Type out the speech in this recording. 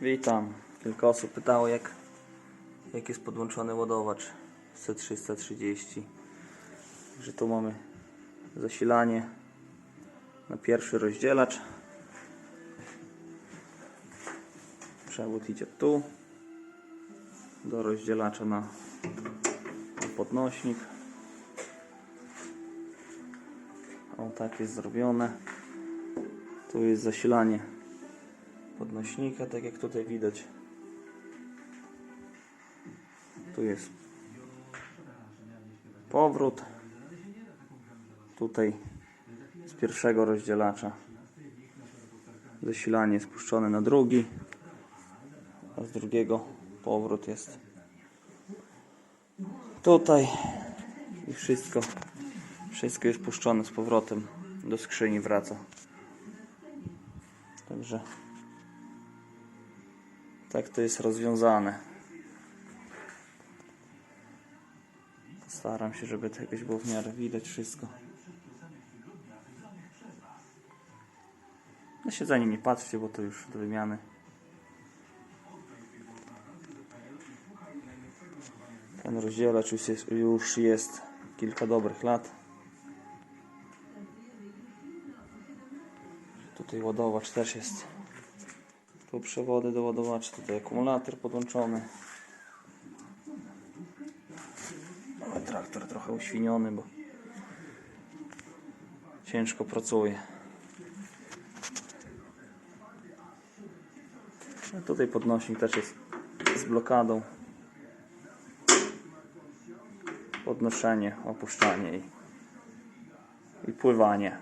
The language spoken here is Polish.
Witam. Kilka osób pytało, jak, jak jest podłączony ładowacz C330. Że tu mamy zasilanie na pierwszy rozdzielacz. Przewód idzie tu do rozdzielacza na, podnośnik. O tak jest zrobione. Tu jest zasilanie podnośnika, tak jak tutaj widać. Tu jest powrót. Tutaj z pierwszego rozdzielacza zasilanie spuszczone na drugi, a z drugiego powrót jest tutaj i wszystko wszystko jest puszczone z powrotem do skrzyni wraca. Także tak to jest rozwiązane. Staram się, żeby to było w miarę widać wszystko. Na siedzenie nie patrzcie, bo to już do wymiany. Ten rozdzielacz już jest, już jest kilka dobrych lat. Tutaj ładowacz też jest. Tu przewody do ładowacza, tutaj akumulator podłączony. Ale traktor trochę uświniony, bo ciężko pracuje. A tutaj podnośnik też jest z blokadą. Podnoszenie, opuszczanie i, i pływanie.